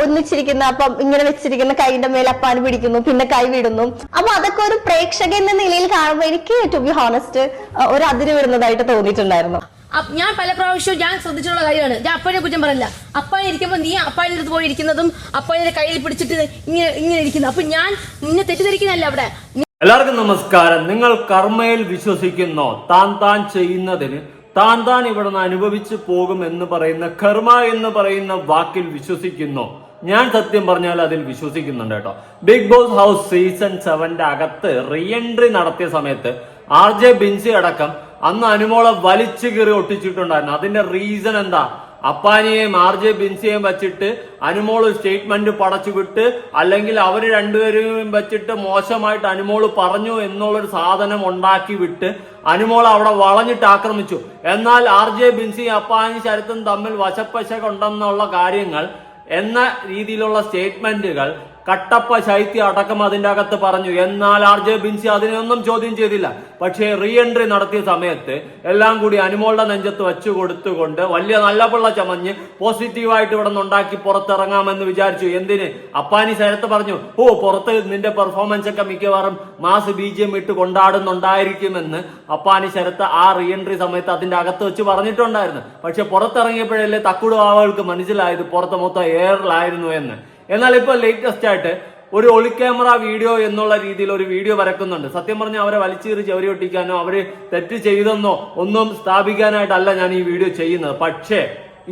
ഒന്നിച്ചിരിക്കുന്ന അപ്പം ഇങ്ങനെ വെച്ചിരിക്കുന്ന കൈന്റെ മേലെ അപ്പാന് പിടിക്കുന്നു പിന്നെ കൈ വിടുന്നു. അപ്പൊ അതൊക്കെ ഒരു പ്രേക്ഷകൻ എന്ന നിലയിൽ കാണുമ്പോൾ എനിക്ക് ടു ബി ഹോണസ്റ്റ് ഒരു അതിര് വരുന്നതായിട്ട് തോന്നിയിട്ടുണ്ടായിരുന്നു. ഞാൻ പല പ്രാവശ്യവും ഞാൻ ശ്രദ്ധിച്ചിട്ടുള്ള കാര്യമാണ്. ഞാൻ അപ്പനെ കുറ്റം പറയില്ല. അപ്പാൻ ഇരിക്കുമ്പോൾ നീ അപ്പാന്റെ അടുത്ത് പോയി ഇരിക്കുന്നതും അപ്പാനെ കയ്യിൽ പിടിച്ചിട്ട് ഇങ്ങനെ ഇങ്ങനെ ഇരിക്കുന്നു. അപ്പൊ ഞാൻ നിന്നെ തെറ്റിദ്ധരിക്കുന്നല്ല അവിടെ. എല്ലാവർക്കും നമസ്കാരം. നിങ്ങൾ കർമ്മയിൽ വിശ്വസിക്കുന്നോ? താൻ താൻ ചെയ്യുന്നതിന് താൻ താൻ ഇവിടെ നിന്ന് അനുഭവിച്ചു പോകും എന്ന് പറയുന്ന കർമ്മ എന്ന് പറയുന്ന വാക്കിൽ വിശ്വസിക്കുന്നു. ഞാൻ സത്യം പറഞ്ഞാൽ അതിൽ വിശ്വസിക്കുന്നുണ്ട് കേട്ടോ. ബിഗ് ബോസ് ഹൗസ് സീസൺ സെവന്റെ അകത്ത് റീഎൻട്രി നടത്തിയ സമയത്ത് ആർ ജെ ബിൻസി അടക്കം അന്ന് അനുമോളെ വലിച്ചു കീറി ഒട്ടിച്ചിട്ടുണ്ടായിരുന്നു. അതിന്റെ റീസൺ എന്താ? അപ്പാനിയെയും ആർ ജെ ബിൻസിയെയും വെച്ചിട്ട് അനുമോൾ സ്റ്റേറ്റ്മെന്റ് പടച്ചു വിട്ട് അല്ലെങ്കിൽ അവർ രണ്ടുപേരെയും വെച്ചിട്ട് മോശമായിട്ട് അനുമോൾ പറഞ്ഞു എന്നുള്ളൊരു സാധനം ഉണ്ടാക്കി വിട്ട് അനുമോൾ അവിടെ വളഞ്ഞിട്ട് ആക്രമിച്ചു. എന്നാൽ ആർ ജെ ബിൻസി അപ്പാനി ശരത്തും തമ്മിൽ വശപ്പശകുണ്ടെന്നുള്ള കാര്യങ്ങൾ എന്ന രീതിയിലുള്ള സ്റ്റേറ്റ്മെന്റുകൾ കട്ടപ്പ ശൈത്യ അടക്കം അതിന്റെ അകത്ത് പറഞ്ഞു. എന്നാൽ ആർ ജെ ബിൻസി അതിനൊന്നും ചോദ്യം ചെയ്തില്ല. പക്ഷേ റീ എൻട്രി നടത്തിയ സമയത്ത് എല്ലാം കൂടി അനുമോളുടെ നെഞ്ചത്ത് വെച്ചു കൊടുത്തുകൊണ്ട് വലിയ നല്ല പിള്ള ചമഞ്ഞ് പോസിറ്റീവായിട്ട് ഇവിടെ നിന്നുണ്ടാക്കി പുറത്തിറങ്ങാമെന്ന് വിചാരിച്ചു. എന്തിന്? അപ്പാനി ശരത്ത് പറഞ്ഞു ഓ പുറത്ത് നിന്റെ പെർഫോമൻസ് ഒക്കെ മിക്കവാറും മാസ് ബി ജി എം ഇട്ട് കൊണ്ടാടുന്നുണ്ടായിരിക്കുമെന്ന് അപ്പാനി ശരത്ത് ആ റീ എൻട്രി സമയത്ത് അതിന്റെ അകത്ത് വെച്ച് പറഞ്ഞിട്ടുണ്ടായിരുന്നു. പക്ഷെ പുറത്തിറങ്ങിയപ്പോഴല്ലേ തക്കുടു ആളുകൾക്ക് മനസ്സിലായത് പുറത്ത് മൊത്തം എയറിലായിരുന്നു എന്ന്. എന്നാൽ ഇപ്പൊ ലേറ്റസ്റ്റ് ആയിട്ട് ഒരു ഒളിക്യാമറ വീഡിയോ എന്നുള്ള രീതിയിൽ ഒരു വീഡിയോ വരക്കുന്നുണ്ട്. സത്യം പറഞ്ഞാൽ അവരെ വലിച്ചീറി ചവരി ഒട്ടിക്കാനോ അവർ തെറ്റ് ചെയ്തെന്നോ ഒന്നും സ്ഥാപിക്കാനായിട്ടല്ല ഞാൻ ഈ വീഡിയോ ചെയ്യുന്നത്. പക്ഷേ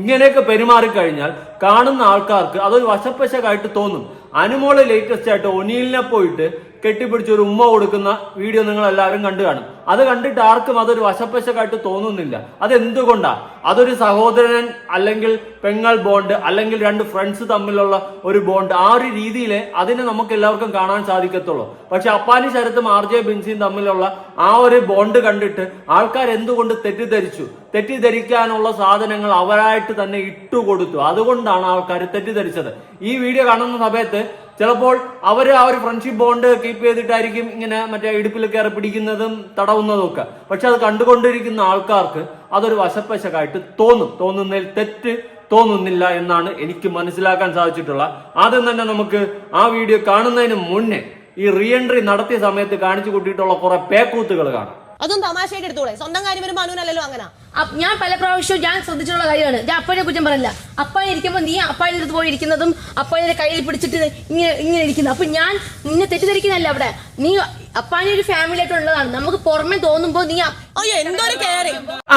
ഇങ്ങനെയൊക്കെ പെരുമാറിക്കഴിഞ്ഞാൽ കാണുന്ന ആൾക്കാർക്ക് അതൊരു വശപ്പശകായിട്ട് തോന്നും. അനുമോൾ ലേറ്റസ്റ്റ് ആയിട്ട് ഒനീലിനെ പോയിട്ട് കെട്ടിപ്പിടിച്ച് ഒരു ഉമ്മ കൊടുക്കുന്ന വീഡിയോ നിങ്ങൾ എല്ലാവരും കണ്ടു കാണും. അത് കണ്ടിട്ട് ആർക്കും അതൊരു വശപ്പശക്കായിട്ട് തോന്നുന്നില്ല. അതെന്തുകൊണ്ടാ? അതൊരു സഹോദരൻ അല്ലെങ്കിൽ പെങ്ങൾ ബോണ്ട് അല്ലെങ്കിൽ രണ്ട് ഫ്രണ്ട്സ് തമ്മിലുള്ള ഒരു ബോണ്ട് ആ ഒരു രീതിയിൽ അതിനെ നമുക്ക് എല്ലാവർക്കും കാണാൻ സാധിക്കത്തുള്ളൂ. പക്ഷെ അപ്പാനി ശരത്തും ആർ ജെ ബിൻസിയും തമ്മിലുള്ള ആ ഒരു ബോണ്ട് കണ്ടിട്ട് ആൾക്കാർ എന്തുകൊണ്ട് തെറ്റിദ്ധരിച്ചു? തെറ്റിദ്ധരിക്കാനുള്ള സാധനങ്ങൾ അവരായിട്ട് തന്നെ ഇട്ടുകൊടുത്തു. അതുകൊണ്ടാണ് ആൾക്കാർ തെറ്റിദ്ധരിച്ചത്. ഈ വീഡിയോ കാണുന്ന സമയത്ത് ചിലപ്പോൾ അവർ ആ ഒരു ഫ്രണ്ട്ഷിപ്പ് ബോണ്ട് കീപ്പ് ചെയ്തിട്ടായിരിക്കും ഇങ്ങനെ മറ്റേ ഇടുപ്പിൽ കയറി പിടിക്കുന്നതും തടവുന്നതും ഒക്കെ. പക്ഷെ അത് കണ്ടുകൊണ്ടിരിക്കുന്ന ആൾക്കാർക്ക് അതൊരു വശപ്പശക്കായിട്ട് തോന്നും. തോന്നുന്നതിൽ തെറ്റ് തോന്നുന്നില്ല എന്നാണ് എനിക്ക് മനസ്സിലാക്കാൻ സാധിച്ചിട്ടുള്ള. ആദ്യം തന്നെ നമുക്ക് ആ വീഡിയോ കാണുന്നതിന് മുന്നേ ഈ റീഎൻട്രി നടത്തിയ സമയത്ത് കാണിച്ചു കൂട്ടിയിട്ടുള്ള കുറെ പേക്കൂത്തുകൾ കാണാം. അതും തമാശയായിട്ട് എടുത്തോളെ. സ്വന്തം കാര്യം വരുമ്പോ അനുവിനല്ലോ അങ്ങനെ. ഞാൻ പല പ്രാവശ്യവും ഞാൻ ശ്രദ്ധിച്ചിട്ടുള്ള കാര്യമാണ്. ഞാൻ അപ്പനെ കുറ്റം പറയില്ല. അപ്പ ഇരിക്കുമ്പോൾ നീ അപ്പാന്റെ അടുത്ത് പോയി ഇരിക്കുന്നതും അപ്പാനെ കയ്യിൽ പിടിച്ചിട്ട് ഇങ്ങനെ ഇങ്ങനെ ഇരിക്കുന്നത് അപ്പൊ ഞാൻ നിന്നെ തെറ്റിദ്ധരിക്കുന്നല്ല അവിടെ. നീ അപ്പാനെ ഒരു ഫാമിലി ആയിട്ട് ഉള്ളതാണ്. നമുക്ക് പുറമെ തോന്നുമ്പോൾ നീ എന്തൊരു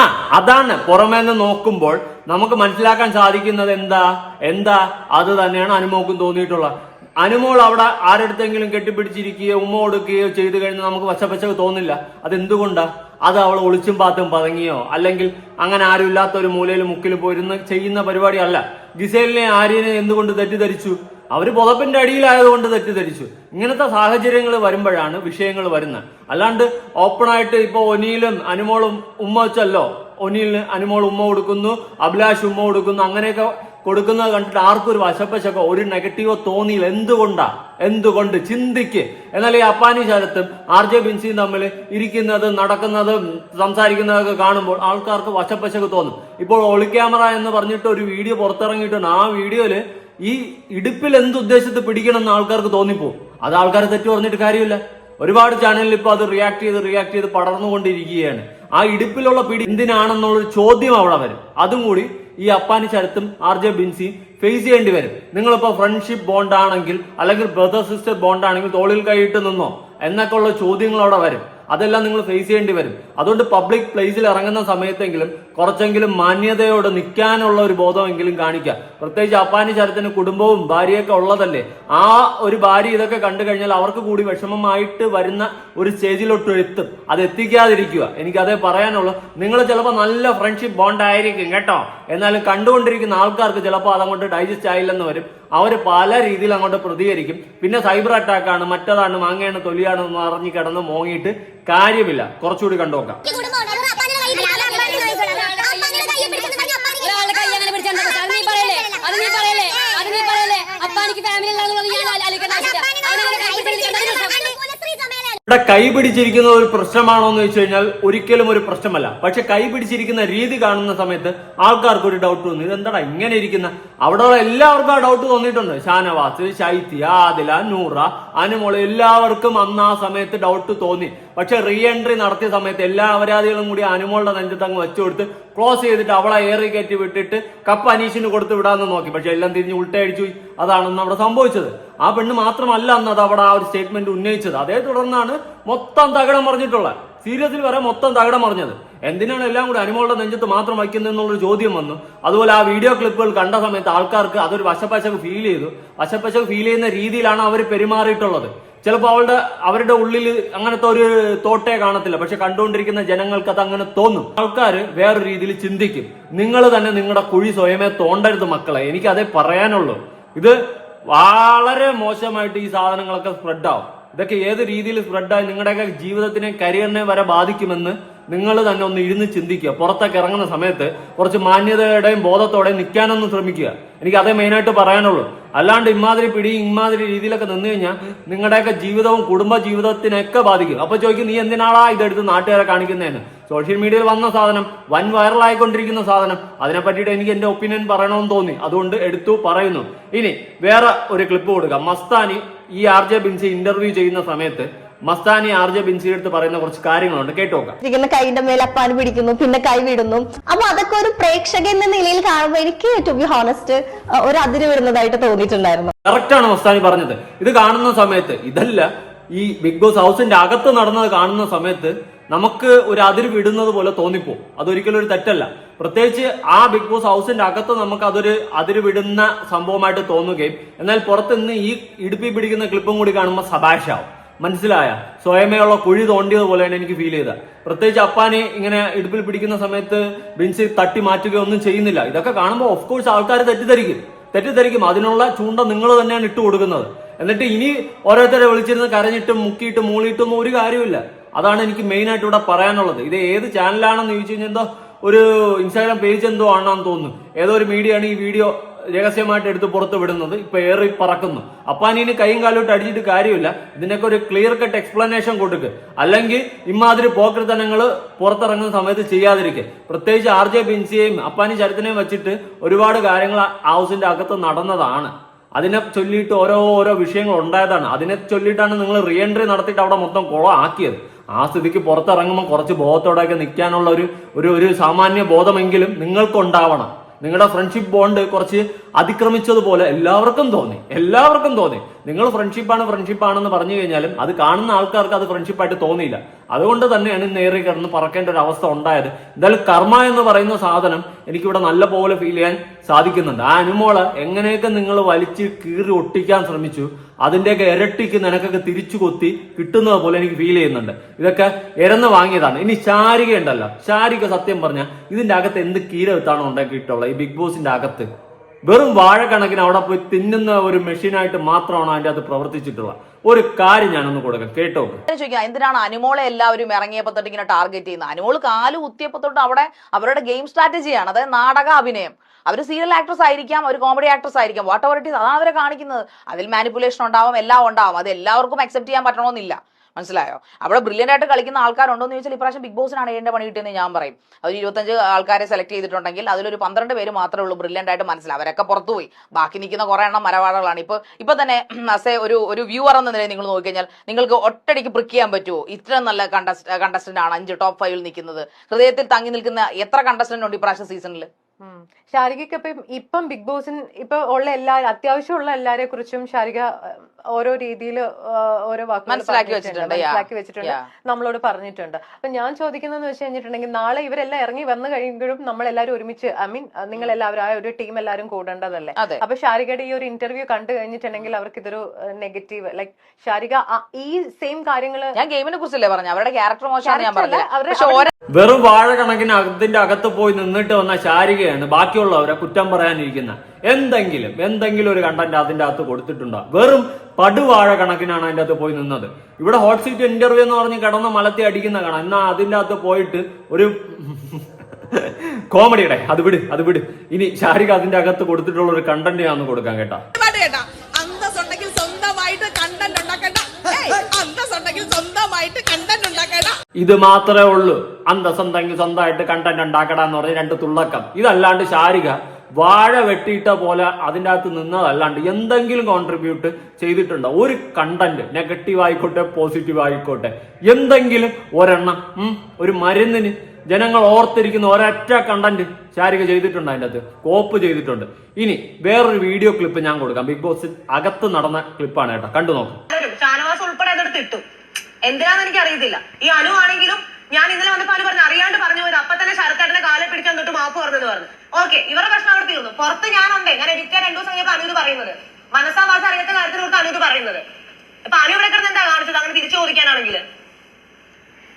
ആ അതാണ്. പുറമേന്ന് നോക്കുമ്പോൾ നമുക്ക് മനസ്സിലാക്കാൻ സാധിക്കുന്നത് എന്താ? എന്താ? അത് തന്നെയാണ് അനുമോക്കും തോന്നിയിട്ടുള്ളത്. അനുമോൾ അവിടെ ആരെടുത്തെങ്കിലും കെട്ടിപ്പിടിച്ചിരിക്കുകയോ ഉമ്മ കൊടുക്കുകയോ ചെയ്തു കഴിഞ്ഞാൽ നമുക്ക് വശപ്പശക്ക് തോന്നില്ല. അതെന്തുകൊണ്ടാ? അത് അവൾ ഒളിച്ചും പാത്തും പതങ്ങിയോ? അല്ലെങ്കിൽ അങ്ങനെ ആരും ഇല്ലാത്ത ഒരു മൂലയിൽ മുക്കിൽ പോയിരുന്ന് ചെയ്യുന്ന പരിപാടി അല്ല. ഗിസേലിനെ ആര്യനെ എന്തുകൊണ്ട് തെറ്റിദ്ധരിച്ചു? അവർ പുതപ്പിന്റെ അടിയിലായതുകൊണ്ട് തെറ്റിദ്ധരിച്ചു. ഇങ്ങനത്തെ സാഹചര്യങ്ങൾ വരുമ്പോഴാണ് വിഷയങ്ങൾ വരുന്നത്. അല്ലാണ്ട് ഓപ്പണായിട്ട് ഇപ്പൊ ഒനിയിലും അനുമോളും ഉമ്മ വെച്ചല്ലോ. ഒനിയിലിന് അനുമോൾ ഉമ്മ കൊടുക്കുന്നു അഭിലാഷ് ഉമ്മ കൊടുക്കുന്നു അങ്ങനെയൊക്കെ കൊടുക്കുന്നത് കണ്ടിട്ട് ആർക്കും ഒരു വശപ്പശക്കോ ഒരു നെഗറ്റീവോ തോന്നിയില്ല. എന്തുകൊണ്ടാ? എന്തുകൊണ്ട്? ചിന്തിക്ക്. എന്നാൽ ഈ അപ്പാനി ശരത്തും ആർ ജെ ബിൻസിയും തമ്മിൽ ഇരിക്കുന്നതും നടക്കുന്നതും സംസാരിക്കുന്നതൊക്കെ കാണുമ്പോൾ ആൾക്കാർക്ക് വശപ്പശക്ക് തോന്നും. ഇപ്പോൾ ഒളിക്യാമറ എന്ന് പറഞ്ഞിട്ട് ഒരു വീഡിയോ പുറത്തിറങ്ങിയിട്ടുണ്ട്. ആ വീഡിയോയിൽ ഈ ഇടുപ്പിൽ എന്ത് പിടിക്കണം എന്ന് ആൾക്കാർക്ക് തോന്നിപ്പോ അത് ആൾക്കാരെ തെറ്റു പറഞ്ഞിട്ട് കാര്യമില്ല. ഒരുപാട് ചാനലിൽ ഇപ്പൊ അത് റിയാക്ട് ചെയ്ത് റിയാക്ട് ചെയ്ത് പടർന്നുകൊണ്ടിരിക്കുകയാണ്. ആ ഇടുപ്പിലുള്ള പിടി എന്തിനാണെന്നുള്ളൊരു ചോദ്യം അവിടെ വരും. അതും കൂടി ഈ അപ്പാനി ശരത്തും ആർ ജെ ബിൻസിയും ഫേസ് ചെയ്യേണ്ടി വരും. നിങ്ങളിപ്പോ ഫ്രണ്ട്ഷിപ്പ് ബോണ്ട് ആണെങ്കിൽ അല്ലെങ്കിൽ ബ്രദർ സിസ്റ്റർ ബോണ്ട് ആണെങ്കിൽ തോളിൽ കൈയിട്ട് നിന്നോ എന്നൊക്കെ ഉള്ള ചോദ്യങ്ങൾ അവിടെ വരും. അതെല്ലാം നിങ്ങൾ ഫേസ് ചെയ്യേണ്ടി വരും. അതുകൊണ്ട് പബ്ലിക് പ്ലേസിൽ ഇറങ്ങുന്ന സമയത്തെങ്കിലും കുറച്ചെങ്കിലും മാന്യതയോടെ നിൽക്കാനുള്ള ഒരു ബോധമെങ്കിലും കാണിക്കുക. പ്രത്യേകിച്ച് അപ്പാനി ശരത്തിന് കുടുംബവും ഭാര്യയൊക്കെ ഉള്ളതല്ലേ? ആ ഒരു ഭാര്യ ഇതൊക്കെ കണ്ടു കഴിഞ്ഞാൽ അവർക്ക് കൂടി വിഷമമായിട്ട് വരുന്ന ഒരു സ്റ്റേജിലോട്ട് എത്തും. അത് എത്തിക്കാതിരിക്കുക. എനിക്ക് അതേ പറയാനുള്ളൂ. നിങ്ങൾ ചിലപ്പോൾ നല്ല ഫ്രണ്ട്ഷിപ്പ് ബോണ്ട് ആയിരിക്കും കേട്ടോ. എന്നാലും കണ്ടുകൊണ്ടിരിക്കുന്ന ആൾക്കാർക്ക് ചിലപ്പോൾ അതങ്ങോട്ട് ഡൈജസ്റ്റ് ആയില്ലെന്ന് വരും. അവർ പല രീതിയിൽ അങ്ങോട്ട് പ്രതികരിക്കും. പിന്നെ സൈബർ അറ്റാക്കാണ് മറ്റതാണ് മാങ്ങയാണ് തൊലിയാണ് എന്ന് അറിഞ്ഞ് കിടന്ന് മോങ്ങിയിട്ട് കാര്യമില്ല. കുറച്ചുകൂടി കണ്ടു നോക്കാം കൈ അങ്ങനെ പിടിച്ചാൽ അത് നീ പറയല്ലേ? അത് നീ പറയല്ലേ? അത് നീ പറയല്ലേ? അപ്പാനിക്ക് ഫാമിലി ഉള്ളത് ഞാൻ ആലോചിക്കേണ്ട. ആവശ്യമില്ല അവനങ്ങനെ കൈ പിടിച്ചിരിക്കുന്നത് ഇവിടെ കൈ പിടിച്ചിരിക്കുന്ന ഒരു പ്രശ്നമാണോ എന്ന് വെച്ച് കഴിഞ്ഞാൽ ഒരിക്കലും ഒരു പ്രശ്നമല്ല. പക്ഷെ കൈ പിടിച്ചിരിക്കുന്ന രീതി കാണുന്ന സമയത്ത് ആൾക്കാർക്ക് ഒരു ഡൗട്ട് തോന്നി. ഇതെന്താടാ ഇങ്ങനെ ഇരിക്കുന്ന? അവിടെയുള്ള എല്ലാവർക്കും ആ ഡൗട്ട് തോന്നിയിട്ടുണ്ട്. ഷാനവാസ് ശൈത്യ ആദില നൂറ അനുമോൾ എല്ലാവർക്കും അന്ന് ആ സമയത്ത് ഡൗട്ട് തോന്നി. പക്ഷെ റീ എൻട്രി നടത്തിയ സമയത്ത് എല്ലാ അപരാധികളും കൂടി അനുമോളുടെ നെഞ്ചത്ത് അങ്ങ് വെച്ചു കൊടുത്ത് ക്ലോസ് ചെയ്തിട്ട് അവളെ ഏറി കയറ്റി വിട്ടിട്ട് കപ്പ് അനീഷിന് കൊടുത്ത് വിടാന്ന് നോക്കി. പക്ഷെ എല്ലാം തിരിഞ്ഞ് ഉൾട്ടയടിച്ചു അതാണെന്ന് അവിടെ സംഭവിച്ചത്. ആ പെണ്ണ് മാത്രമല്ല അന്ന് അത് അവിടെ ആ ഒരു സ്റ്റേറ്റ്മെന്റ് ഉന്നയിച്ചത്. അതേ തുടർന്നാണ് മൊത്തം തകടം മറിഞ്ഞിട്ടുള്ളത്. സീരിയസിൽ വരെ മൊത്തം തകടം മറിഞ്ഞത്. എന്തിനാണ് എല്ലാം കൂടി അനുമോളുടെ നെഞ്ചത്ത് മാത്രം വയ്ക്കുന്നത് എന്നുള്ളൊരു ചോദ്യം വന്നു. അതുപോലെ ആ വീഡിയോ ക്ലിപ്പുകൾ കണ്ട സമയത്ത് ആൾക്കാർക്ക് അതൊരു വശപ്പശക്ക് ഫീൽ ചെയ്തു. വശപ്പശക്ക് ഫീൽ ചെയ്യുന്ന രീതിയിലാണ് അവർ പെരുമാറിയിട്ടുള്ളത്. ചിലപ്പോൾ അവളുടെ അവരുടെ ഉള്ളിൽ അങ്ങനത്തെ ഒരു തോട്ടേ കാണത്തില്ല. പക്ഷെ കണ്ടുകൊണ്ടിരിക്കുന്ന ജനങ്ങൾക്ക് അത് അങ്ങനെ തോന്നും. ആൾക്കാർ വേറൊരു രീതിയിൽ ചിന്തിക്കും. നിങ്ങൾ തന്നെ നിങ്ങളുടെ കുഴി സ്വയമേ തോണ്ടരുത് മക്കളെ. എനിക്ക് അതേ പറയാനുള്ളൂ. ഇത് വളരെ മോശമായിട്ട് ഈ സാധനങ്ങളൊക്കെ സ്പ്രെഡ് ആവും. ഇതൊക്കെ ഏത് രീതിയിൽ സ്പ്രെഡായി നിങ്ങളുടെയൊക്കെ ജീവിതത്തിനെ കരിയറിനെ വരെ ബാധിക്കുമെന്ന് നിങ്ങൾ തന്നെ ഒന്ന് ഇരുന്ന് ചിന്തിക്കുക. പുറത്തേക്ക് ഇറങ്ങുന്ന സമയത്ത് കുറച്ച് മാന്യതയുടെയും ബോധത്തോടെയും നിൽക്കാനൊന്ന് ശ്രമിക്കുക. എനിക്ക് അതേ മെയിനായിട്ട് പറയാനുള്ളൂ. അല്ലാണ്ട് ഇമാതിരി പിടി ഇമാതിരി രീതിയിലൊക്കെ നിന്ന് കഴിഞ്ഞാൽ നിങ്ങളുടെയൊക്കെ ജീവിതവും കുടുംബ ജീവിതത്തിനൊക്കെ ബാധിക്കും. അപ്പൊ ചോദിക്കും നീ എന്തിനാളാ ഇതെടുത്ത് നാട്ടുകാരെ കാണിക്കുന്നതെന്ന് സോഷ്യൽ മീഡിയയിൽ വന്ന സാധനം വൻ വൈറലായിക്കൊണ്ടിരിക്കുന്ന സാധനം അതിനെ പറ്റിയിട്ട് എനിക്ക് എന്റെ ഒപ്പീനിയൻ പറയണമെന്ന് തോന്നി. അതുകൊണ്ട് എടുത്തു പറയുന്നു. ഇനി വേറെ ഒരു ക്ലിപ്പ് കൊടുക്കാം. മസ്താനി ഈ ആർ ജെ ബിൻസി ഇന്റർവ്യൂ ചെയ്യുന്ന സമയത്ത് മസ്താനി ആർ ജെ അടുത്ത് പറയുന്ന കുറച്ച് കാര്യങ്ങളുണ്ട്. കേട്ടു നോക്കാം ഇരിക്കുന്ന കൈന്റെ മേലെ അപ്പാൻ പിടിക്കുന്നു പിന്നെ കൈ വിടുന്നു. അപ്പൊ അതൊക്കെ ഒരു പ്രേക്ഷകൻ എന്ന നിലയിൽ കാണുമ്പോൾ എനിക്ക് ടു ബി ഹോണസ്റ്റ് ഒരു അതിര് വരുന്നതായിട്ട് തോന്നിയിട്ടുണ്ടായിരുന്നു. കറക്റ്റ് ആണ് മസ്താനി പറഞ്ഞത്. ഇത് കാണുന്ന സമയത്ത് ഇതല്ല ഈ ബിഗ് ബോസ് ഹൗസിന്റെ അകത്ത് നടന്നത് കാണുന്ന സമയത്ത് നമുക്ക് ഒരു അതിര് വിടുന്നത് പോലെ തോന്നിപ്പോ അതൊരിക്കലും ഒരു തെറ്റല്ല. പ്രത്യേകിച്ച് ആ ബിഗ് ബോസ് ഹൗസിന്റെ അകത്ത് നമുക്ക് അതൊരു അതിര് വിടുന്ന സംഭവമായിട്ട് തോന്നുകയും എന്നാൽ പുറത്ത് നിന്ന് ഈ ഇടുപ്പി പിടിക്കുന്ന ക്ലിപ്പും കൂടി കാണുമ്പോൾ സഭാഷാവും മനസ്സിലായ? സ്വയമേയുള്ള കുഴി തോണ്ടിയത് പോലെയാണ് എനിക്ക് ഫീൽ ചെയ്തത്. പ്രത്യേകിച്ച് അപ്പാനെ ഇങ്ങനെ ഇടുപ്പിൽ പിടിക്കുന്ന സമയത്ത് ബിൻസ് തട്ടി മാറ്റുകയോ ഒന്നും ചെയ്യുന്നില്ല. ഇതൊക്കെ കാണുമ്പോൾ ഓഫ് കോഴ്സ് ആൾക്കാർ തെറ്റിദ്ധരിക്കും. തെറ്റിദ്ധരിക്കും. അതിനുള്ള ചൂണ്ട നിങ്ങൾ തന്നെയാണ് ഇട്ട് കൊടുക്കുന്നത്. എന്നിട്ട് ഇനി ഓരോരുത്തരെ വിളിച്ചിരുന്ന് കരഞ്ഞിട്ടും മുക്കിയിട്ടും മൂളിയിട്ടും ഒരു കാര്യമില്ല അതാണ് എനിക്ക് മെയിൻ ആയിട്ട് ഇവിടെ പറയാനുള്ളത്. ഇത് ഏത് ചാനലാണെന്ന് ചോദിച്ചു കഴിഞ്ഞാൽ എന്തോ ഒരു ഇൻസ്റ്റാഗ്രാം പേജ് എന്തോ ആണെന്ന് തോന്നുന്നു. ഏതോ ഒരു മീഡിയ ആണ് ഈ വീഡിയോ രഹസ്യമായിട്ട് എടുത്ത് പുറത്ത് വിടുന്നത് ഇപ്പൊ ഏറി പറക്കുന്നു. അപ്പാനീന് കൈയും കാലോട്ട് അടിച്ചിട്ട് കാര്യമില്ല. ഇതിനൊക്കെ ഒരു ക്ലിയർ കട്ട് എക്സ്പ്ലനേഷൻ കൊടുക്ക്. അല്ലെങ്കിൽ ഇമാതിരി പോക്കൃതനങ്ങൾ പുറത്തിറങ്ങുന്ന സമയത്ത് ചെയ്യാതിരിക്കുക പ്രത്യേകിച്ച് ആർ ജെ ബിൻസിയെയും അപ്പാനി ചരിത്രനെയും വെച്ചിട്ട് ഒരുപാട് കാര്യങ്ങൾ ഹൗസിന്റെ അകത്ത് നടന്നതാണ്. അതിനെ ചൊല്ലിയിട്ട് ഓരോ ഓരോ വിഷയങ്ങൾ ഉണ്ടായതാണ്. അതിനെ ചൊല്ലിയിട്ടാണ് നിങ്ങൾ റീഎൻട്രി നടത്തിയിട്ട് അവിടെ മൊത്തം കുളം ആക്കിയത്. ആ സ്ഥിതിക്ക് പുറത്തിറങ്ങുമ്പോൾ കുറച്ച് ബോധത്തോടെയൊക്കെ നിൽക്കാനുള്ള ഒരു ഒരു സാമാന്യ ബോധമെങ്കിലും നിങ്ങൾക്കുണ്ടാവണം. നിങ്ങളുടെ ഫ്രണ്ട്ഷിപ്പ് ബോണ്ട് കുറച്ച് അതിക്രമിച്ചതുപോലെ എല്ലാവർക്കും തോന്നി. എല്ലാവർക്കും തോന്നി. നിങ്ങൾ ഫ്രണ്ട്ഷിപ്പാണ് ഫ്രണ്ട്ഷിപ്പാണെന്ന് പറഞ്ഞു കഴിഞ്ഞാലും അത് കാണുന്ന ആൾക്കാർക്ക് അത് ഫ്രണ്ട്ഷിപ്പായിട്ട് തോന്നിയില്ല. അതുകൊണ്ട് തന്നെയാണ് നേരെ കിടന്ന് പറക്കേണ്ട ഒരു അവസ്ഥ ഉണ്ടായത്. എന്തായാലും കർമ്മ എന്ന് പറയുന്ന സാധനം എനിക്കിവിടെ നല്ല പോലെ ഫീൽ ചെയ്യാൻ സാധിക്കുന്നുണ്ട്. ആ അനുമോൾ എങ്ങനെയൊക്കെ നിങ്ങൾ വലിച്ച് കീറി ഒട്ടിക്കാൻ ശ്രമിച്ചു അതിന്റെയൊക്കെ ഇരട്ടിക്ക് നിനക്കൊക്കെ തിരിച്ചു കൊത്തി കിട്ടുന്നത് പോലെ എനിക്ക് ഫീൽ ചെയ്യുന്നുണ്ട്. ഇതൊക്കെ ഇരന്ന് വാങ്ങിയതാണ്. ഇനി ശാരിക ഉണ്ടല്ലോ ശാരിക സത്യം പറഞ്ഞ ഇതിന്റെ അകത്ത് എന്ത് കീരത്താണ് ഉണ്ടാക്കിയിട്ടുള്ളത് ഈ ബിഗ് ബോസിന്റെ അകത്ത്? വെറും വാഴക്കണക്കിന് അവിടെ പോയി തിന്നുന്ന ഒരു മെഷീനായിട്ട് മാത്രമാണ് അതിന്റെ അകത്ത് പ്രവർത്തിച്ചിട്ടുള്ളത്. ഒരു കാര്യം ഞാനൊന്ന് കൊടുക്കാം. കേട്ടോ? ചോദിക്കാം എന്തിനാണ് അനുമോളെ എല്ലാവരും ഇറങ്ങിയപ്പോ തൊട്ട് ഇങ്ങനെ ടാർഗറ്റ് ചെയ്യുന്നത്? അനുമോൾ കാൽ കുത്തിയപ്പോ തൊട്ട് അവിടെ അവരുടെ ഗെയിം സ്ട്രാറ്റജിയാണ് അതായത് നാടക അഭിനയം അവർ സീരിയൽ ആക്ട്രസ് ആയിരിക്കാം ഒരു കോമഡി ആക്ട്രസ് ആയിരിക്കാം. വാട്ട് എവർ ഇറ്റ് അതാണ് അവരെ കാണിക്കുന്നത്. അതിൽ മാനിപ്പുലേഷൻ ഉണ്ടാവും എല്ലാം ഉണ്ടാവും. അത് എല്ലാവർക്കും അക്സെപ്റ്റ് ചെയ്യാൻ പറ്റണമെന്നില്ല. മനസ്സിലായോ? അവിടെ ബ്രില്യന്റ് ആയിട്ട് കളിക്കുന്ന ആൾക്കാരുണ്ടോ എന്ന് ചോദിച്ചാൽ ഇപ്രാവശ്യം ബിഗ് ബോസിനാണ് ഏണ്ട പണി കിട്ടിയെന്ന് ഞാൻ പറയും. അവർ ഇരുപത്തഞ്ച് ആൾക്കാരെ സെലക്ട് ചെയ്തിട്ടുണ്ടെങ്കിൽ അതിലൊരു പന്ത്രണ്ട് പേര് മാത്രമേ ഉള്ളൂ ബ്രില്യന്റ് ആയിട്ട് മനസ്സിലാവും അവരൊക്കെ പുറത്തു പോയി. ബാക്കി നിൽക്കുന്ന കുറേ എണ്ണം മരവാടകളാണ് ഇപ്പൊ ഇപ്പൊ തന്നെ അസേ ഒരു ഒരു വ്യൂവർ എന്ന നിലയിൽ നിങ്ങൾ നോക്കിക്കഴിഞ്ഞാൽ നിങ്ങൾക്ക് ഒറ്റടിക്ക് പ്രിക്ക് ചെയ്യാൻ പറ്റുമോ? ഇത്രയും നല്ല കണ്ടസ്റ്റ് കണ്ടസ്റ്റന്റ് ആണ്. അഞ്ച് ടോപ്പ് ഫൈവിൽ നിൽക്കുന്നത്. ഹൃദയത്തിൽ തങ്ങി നിൽക്കുന്ന എത്ര കണ്ടസ്റ്റന്റ് ഉണ്ട് ഇപ്രാവശ്യം സീസണിൽ ഉം. ശാരികയ്ക്ക് ഇപ്പം ഇപ്പം ബിഗ് ബോസിൻ ഇപ്പൊ ഉള്ള എല്ലാ അത്യാവശ്യമുള്ള എല്ലാരെ കുറിച്ചും ഷാരിക ഓരോ രീതിയിൽ ഓരോ വാക്കുകൾ മനസ്സിലാക്കി വെച്ചിട്ടുണ്ട്, മനസ്സിലാക്കി വെച്ചിട്ടുണ്ട്. നമ്മളോട് പറഞ്ഞിട്ടുണ്ട്. അപ്പൊ ഞാൻ ചോദിക്കുന്നതെന്ന് വെച്ച് കഴിഞ്ഞിട്ടുണ്ടെങ്കിൽ നാളെ ഇവരെല്ലാം ഇറങ്ങി വന്നു കഴിയുമ്പോഴും നമ്മളെല്ലാരും ഒരുമിച്ച് ഐ മീൻ നിങ്ങൾ എല്ലാവരും ആ ഒരു ടീം എല്ലാവരും കൂടേണ്ടതല്ലേ. അപ്പൊ ഷാരികയുടെ ഈ ഒരു ഇന്റർവ്യൂ കണ്ടു കഴിഞ്ഞിട്ടുണ്ടെങ്കിൽ അവർക്ക് ഇതൊരു നെഗറ്റീവ് ലൈക് ഷാരിക ഈ സെയിം കാര്യങ്ങൾ ഞാൻ ഗെയിമിനെ കുറിച്ചല്ലേ പറഞ്ഞു? അവരുടെ ക്യാരക്ടർ മോശമാണ് ഞാൻ Character അല്ല, പറഞ്ഞത് അവരുടെ- പക്ഷെ ഓരോ വെറും അതിന്റെ അകത്ത് പോയി നിന്നിട്ട് വന്ന ശാരികയാണ് ബാക്കിയുള്ളവരെ കുറ്റം പറയാനിരിക്കുന്ന. എന്തെങ്കിലും എന്തെങ്കിലും ഒരു കണ്ടന്റ് അതിന്റെ അകത്ത് കൊടുത്തിട്ടുണ്ടോ? വെറും പടുവാഴ കണക്കിനാണ് അതിന്റെ അകത്ത് പോയി നിന്നത്. ഇവിടെ ഹോട്ട് സീറ്റ് ഇന്റർവ്യൂ എന്ന് പറഞ്ഞ് കിടന്ന് മലത്തി അടിക്കുന്ന കാണാം. എന്നാ അതിന്റെ അകത്ത് പോയിട്ട് ഒരു കോമഡിയുടെ അത് വിട് അത് വിട്. ഇനി ശാരിക അതിന്റെ അകത്ത് കൊടുത്തിട്ടുള്ള ഒരു കണ്ടന്റ് ഞാൻ കൊടുക്കാൻ കേട്ടാ. സ്വന്തമായിട്ട് കണ്ടന്റ് ഉണ്ടാക്കണ്ട. സ്വന്തമായിട്ട് ഇത് മാത്രമേ ഉള്ളൂ. അന്തസ്വന്തെങ്കിൽ സ്വന്തമായിട്ട് കണ്ടന്റ് ഉണ്ടാക്കട എന്ന് പറഞ്ഞ രണ്ട് തുള്ളക്കം. ഇതല്ലാണ്ട് ശാരിക വാഴ വെട്ടിയിട്ട പോലെ അതിന്റെ അകത്ത് നിന്നതല്ലാണ്ട് എന്തെങ്കിലും കോൺട്രിബ്യൂട്ട് ചെയ്തിട്ടുണ്ടോ? ഒരു കണ്ടന്റ് നെഗറ്റീവ് ആയിക്കോട്ടെ പോസിറ്റീവ് ആയിക്കോട്ടെ. എന്തെങ്കിലും ഒരെണ്ണം ഒരു മരുന്നിന് ജനങ്ങൾ ഓർത്തിരിക്കുന്ന ഒരൊറ്റ കണ്ടന്റ് ശാരിക ചെയ്തിട്ടുണ്ട് അതിന്റെ അകത്ത്? കോപ്പ് ചെയ്തിട്ടുണ്ട്. ഇനി വേറൊരു വീഡിയോ ക്ലിപ്പ് ഞാൻ കൊടുക്കാം. ബിഗ് ബോസ് അകത്ത് നടന്ന ക്ലിപ്പാണ് കേട്ടോ. കണ്ടു നോക്കാം. എന്തിനാന്ന് എനിക്ക് അറിയത്തില്ല ഈ അനു ആണെങ്കിലും ഞാൻ ഇന്നലെ വന്നപ്പോൾ അനു പറഞ്ഞു അറിയാണ്ട് പറഞ്ഞു പോയത്. അപ്പൊ തന്നെ ശരത്തേട്ടന്റെ കാലെ പിടിക്കാൻ തൊട്ട് മാപ്പ് പറഞ്ഞെന്ന് പറഞ്ഞു. ഓക്കെ ഇവരുടെ പ്രശ്നം അവിടെ തീർന്നു. പുറത്ത് ഞാനുണ്ട്. ഞാൻ എഡിറ്റ് രണ്ടു ദിവസം കഴിഞ്ഞപ്പോ അനു പറയുന്നത്. മനസ്സാ വാസ അറിയാത്ത കാര്യത്തിൽ ഓർത്ത് അനു പറയുന്നത്. അപ്പൊ അനു ഇവിടെ കിടന്ന് എന്താ കാണിച്ചത്? അങ്ങനെ തിരിച്ചു ചോദിക്കാനാണെങ്കിൽ.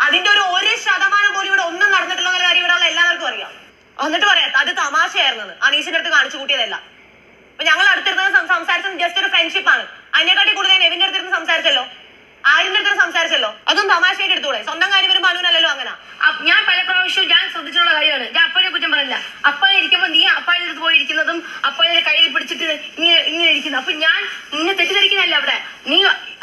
അതിന്റെ ഒരു ഒരു ശതമാനം പോലും ഇവിടെ ഒന്നും നടന്നിട്ടില്ല കാര്യം ഇവിടെ ഉള്ള എല്ലാവർക്കും അറിയാം. എന്നിട്ട് പറയാം അത് തമാശയായിരുന്നു അനീഷിന്റെ അടുത്ത് കാണിച്ചു കൂട്ടിയതല്ല. അപ്പൊ ഞങ്ങൾ അടുത്തിരുന്നത് സംസാരിച്ചത് ജസ്റ്റ് ഒരു ഫ്രണ്ട്ഷിപ്പ് ആണ്. അതിനെക്കാട്ടി കൂടുതൽ ഞാൻ എവിന്റെ അടുത്തിരുന്ന് സംസാരിച്ചല്ലോ? അടുത്ത് സംസാരിച്ചല്ലോ. അതും തമാശയായിട്ട് എടുത്തൂടെ സ്വന്തം കാര്യം വരുമ്പോ അനുവിനല്ലോ അങ്ങനെ. ഞാൻ പല പ്രാവശ്യവും ഞാൻ ശ്രദ്ധിച്ചുള്ള കാര്യമാണ്. ഞാൻ അപ്പനെ കുറ്റം പറയില്ല. അപ്പനെ ഇരിക്കുമ്പോ നീ അപ്പാന്റെ അടുത്ത് പോയി ഇരിക്കുന്നതും അപ്പാനെ കയ്യിൽ പിടിച്ചിട്ട് ഇങ്ങനെ ഇങ്ങനെ ഇരിക്കുന്നു. അപ്പൊ ഞാൻ നിന്നെ തെറ്റിദ്ധരിക്കുന്നല്ല അവിടെ. നീ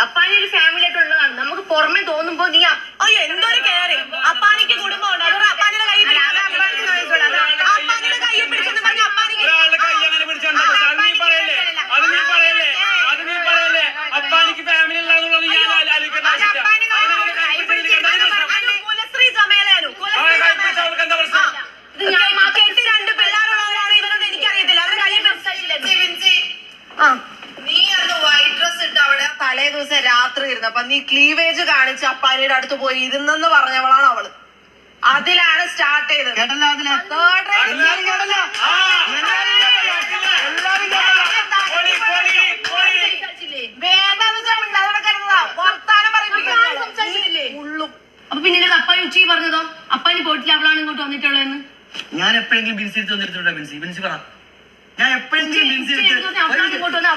അപ്പാനെ ഒരു ഫാമിലി ആയിട്ടുള്ളതാണ് നമുക്ക് പുറമെ തോന്നുമ്പോ നീ അയ്യോ എന്തൊരു കെയറിങ് അപ്പാനിക്ക് കുടുംബമുണ്ട്. അതുകൊണ്ട് അപ്പാനിയുടെ കൈ അല്ല, അത് അപ്പാനിക്ക് നോക്കിക്കോളാം. അത് അപ്പാനിയുടെ കൈ പിടിച്ചെന്ന് പറഞ്ഞ അപ്പാനിക്ക് ഒരാളുടെ കൈ അങ്ങനെ പിടിച്ചോണ്ടാ അത് നീ പറയല്ലേ അത് നീ പറയല്ലേ അത് നീ പറയല്ലേ അപ്പാനിക്ക് ഫാമിലി ഇല്ലാന്നുള്ളത് ഞാൻ ആലോ- ആലോചിക്കേണ്ട അത് ആവശ്യമില്ല അപ്പാനിനെ അവനെ കൈ പിടിച്ചിരിക്കേണ്ട എന്താ പ്രശ്നം? അനു കുലശ്രീ ചമേലനു അവനെ കൈ പിടിച്ച അവൾക്ക് എന്താ പ്രശ്നം ഇത് ഞാൻ മാത്രം കെട്ടി രണ്ട് പിള്ളേരുള്ളവരാണ് ഇവരെന്ന് എനിക്കറിയത്തില്ല അവരുടെ കൈ പിടിച്ചില്ല ആ നീ അന്ന് വൈറ്റ് ഡ്രസ് ഇട്ട് അവിടെ തലേ ദിവസം രാത്രി ഇരുന്നു അപ്പൊ നീ ക്ലീവേജ് കാണിച്ച് അപ്പാനിയുടെ അടുത്ത് പോയി ഇരുന്നെന്ന് പറഞ്ഞവളാണ് അവൾ. അതിലാണ് സ്റ്റാർട്ട് ചെയ്തത്? ഉള്ളും. അപ്പൊ പിന്നെ ഇത് അപ്പാനി ഉച്ചയ്ക്ക് പറഞ്ഞതോ? അപ്പാനി പോയിട്ടില്ല അവളാണ് ഇങ്ങോട്ട് വന്നിട്ടുള്ളതെന്ന്? ഞാൻ എപ്പോഴെങ്കിലും ബിൻസി എടുത്ത് വന്നിട്ടുണ്ടോ ബിൻസി? ബിൻസി പറ. ഞാൻ എപ്പോഴെങ്കിലും ബിൻസി എടുത്ത്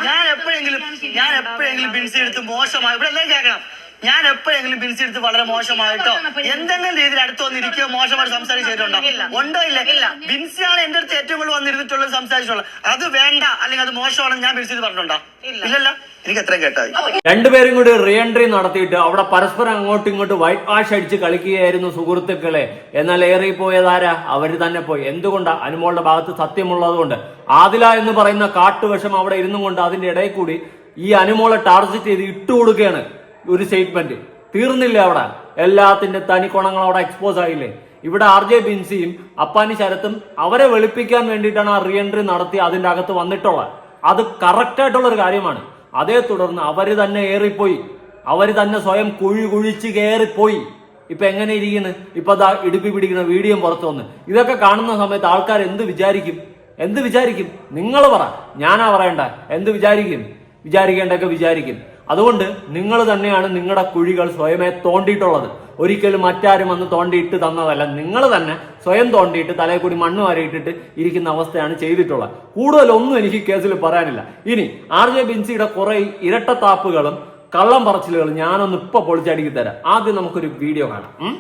ഞാൻ എപ്പോഴെങ്കിലും ഞാൻ എപ്പോഴെങ്കിലും ബിൻസി എടുത്ത് മോശമായി ഇവിടെ എല്ലാം കേൾക്കണം. ഞാൻ എപ്പോഴെങ്കിലും ബിൻസി എടുത്ത് വളരെ മോശമായിട്ടോ എന്തെങ്കിലും രീതിയിൽ അടുത്ത് വന്നിരിക്കുകയോ മോശമായിട്ട് സംസാരിച്ചിട്ടുണ്ടോ ഉണ്ടോ ഇല്ല? ബിൻസിയാണ് എന്റെ അടുത്ത് ഏറ്റവും കൂടുതൽ വന്നിരുന്നിട്ടുള്ളത് സംസാരിച്ചിട്ടുള്ളത് അത് വേണ്ട. അല്ലെങ്കിൽ അത് മോശമാണെന്ന് ഞാൻ ബിൻസി പറഞ്ഞിട്ടുണ്ടോ? ഇല്ലല്ല. എനിക്ക് എത്രയും കേട്ടായി. രണ്ടുപേരും കൂടി റീ എൻട്രി നടത്തിയിട്ട് അവിടെ പരസ്പരം അങ്ങോട്ടും ഇങ്ങോട്ടും വൈറ്റ് വാഷ് അടിച്ച് കളിക്കുകയായിരുന്നു സുഹൃത്തുക്കളെ. എന്നാൽ ഏറി പോയതാരാ അവർ തന്നെ പോയി. എന്തുകൊണ്ടാ? അനുമോളുടെ ഭാഗത്ത് സത്യമുള്ളതുകൊണ്ട് ആദില എന്ന് പറയുന്ന കാട്ടുവശം അവിടെ ഇരുന്നും കൊണ്ട് അതിന്റെ ഇടയിൽ കൂടി ഈ അനുമോളെ ടാർഗറ്റ് ചെയ്ത് ഇട്ടുകൊടുക്കുകയാണ്. ഒരു സ്റ്റേറ്റ്മെന്റ് തീർന്നില്ല അവിടെ. എല്ലാത്തിന്റെ തനി കുണങ്ങൾ അവിടെ എക്സ്പോസ് ആയില്ലേ? ഇവിടെ ആർ ജെ ബിൻസിയും അപ്പാനി ശരത്തും അവരെ വെളുപ്പിക്കാൻ വേണ്ടിയിട്ടാണ് ആ റീ എൻട്രി നടത്തി അതിന്റെ അകത്ത് വന്നിട്ടുള്ളത്. അത് കറക്റ്റ് ആയിട്ടുള്ള ഒരു കാര്യമാണ്. അതേ തുടർന്ന് അവർ തന്നെ ഏറിപ്പോയി. അവർ തന്നെ സ്വയം കുഴി കുഴിച്ച് കയറിപ്പോയി ഇപ്പൊ എങ്ങനെ ഇരിക്കുന്നു? ഇപ്പൊ അതാ ഇടുപ്പി പിടിക്കുന്ന വീഡിയോ പുറത്തു വന്ന്. ഇതൊക്കെ കാണുന്ന സമയത്ത് ആൾക്കാർ എന്ത് വിചാരിക്കും? എന്ത് വിചാരിക്കും? നിങ്ങൾ പറ. ഞാനാ പറയണ്ട. എന്ത് വിചാരിക്കും? വിചാരിക്കേണ്ടൊക്കെ വിചാരിക്കും. അതുകൊണ്ട് നിങ്ങൾ തന്നെയാണ് നിങ്ങളുടെ കുഴികൾ സ്വയമേ തോണ്ടിയിട്ടുള്ളത്. ഒരിക്കലും മറ്റാരും വന്ന് തോണ്ടിയിട്ട് തന്നതല്ല. നിങ്ങൾ തന്നെ സ്വയം തോണ്ടിയിട്ട് തലയിൽ കൂടി മണ്ണ് വാരിയിട്ടിട്ട് ഇരിക്കുന്ന അവസ്ഥയാണ് ചെയ്തിട്ടുള്ളത്. കൂടുതലൊന്നും എനിക്ക് കേസിൽ പറയാനില്ല. ഇനി ആർ ജെ ബിൻസിയുടെ കുറെ ഇരട്ടത്താപ്പുകളും കള്ളം പറച്ചിലുകളും ഞാനൊന്ന് ഇപ്പൊ പൊളിച്ചടിക്കി തരാം. ആദ്യം നമുക്കൊരു വീഡിയോ കാണാം?